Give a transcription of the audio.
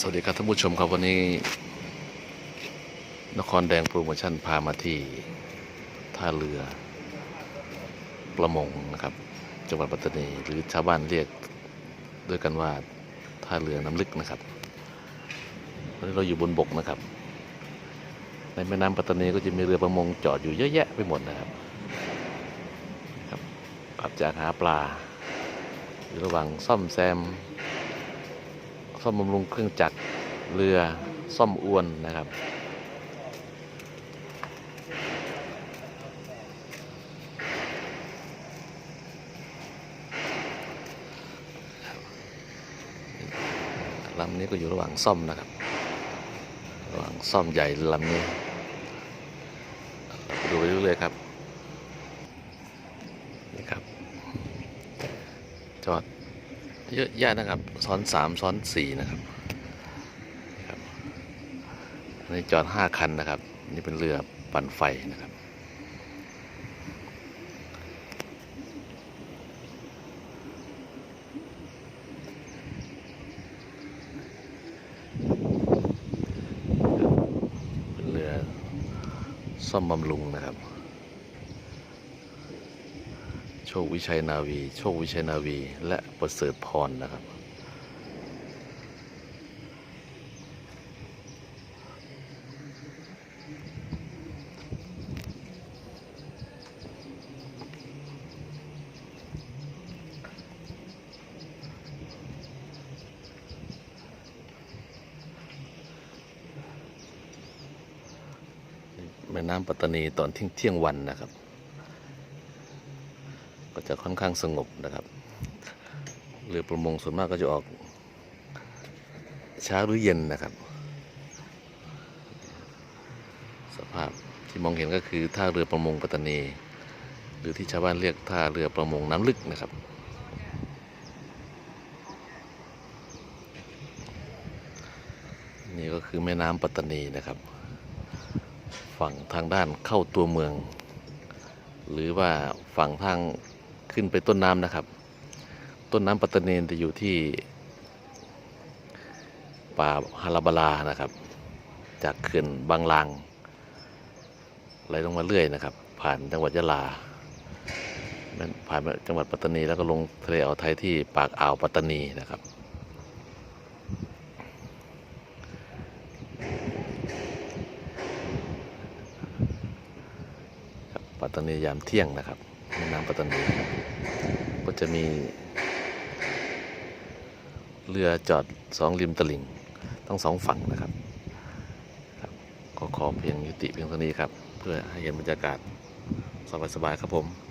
สวัสดีครับท่านผู้ชมครับวันนี้ นครแดงโปรโมชั่นพามาที่ท่าเรือประมงนะครับ จังหวัดปัตตานีหรือชาวบ้านเรียกด้วยกันว่าท่าเรือน้ำลึกนะครับวันนี้เราอยู่บนบกนะครับ ในแม่น้ำปัตตานีก็จะมีเรือประมงจอดอยู่เยอะแยะไปหมดนะครับครับกลับจากหาปลาอยู่ระหว่างซ่อมแซม ซ่อมบำรุงเครื่องจักรเรือซ่อมอวนนะครับลำนี้ก็อยู่ระหว่างซ่อมนะครับ ระหว่างซ่อมใหญ่ลำนี้ดูไปเรื่อยๆครับ นี่ครับ จอด เยอะแยะนะครับ ซ้อนสามซ้อนสี่นะครับนนี้จอดห้าคันนะครับ นี่เป็นเรือปั่นไฟนะครับเป็นเรือซ่อมบำรุงนะครับ โชควิชัยนาวี โชควิชัยนาวี และประเสริฐพรนะครับ แม่น้ำปัตตานีตอนเที่ยงเที่ยงวันนะครับ จะค่อนข้างสงบนะครับ เรือประมงส่วนมากก็จะออก เช้าหรือเย็นนะครับ สภาพที่มองเห็นก็คือท่าเรือประมงปัตตานี หรือที่ชาวบ้านเรียกท่าเรือประมงน้ำลึกนะครับนี่ก็คือแม่น้ำปัตตานีนะครับ ฝั่งทางด้านเข้าตัวเมือง หรือว่าฝั่งทาง ขึ้นไปต้นน้ำนะครับ ต้นน้ำปัตตานีจะอยู่ที่ ป่าฮาราบาลานะครับ จากเขื่อนบางลางไหลลงมาเรื่อยนะครับ ผ่านจังหวัดยะลาผ่านจังหวัดปัตตานีแล้วก็ลงทะเลอ่าวไทยที่ปากอ่าวปัตตานีนะครับปัตตานียามเที่ยงนะครับ แม่น้ำปัตตานีก็จะมี เรือจอดสองริมตลิ่งทั้งสองฝั่งนะครับครับ ก็ขอเพียงยุติเพียงเท่านี้ครับ เพื่อให้เห็นบรรยากาศสบายๆครับผม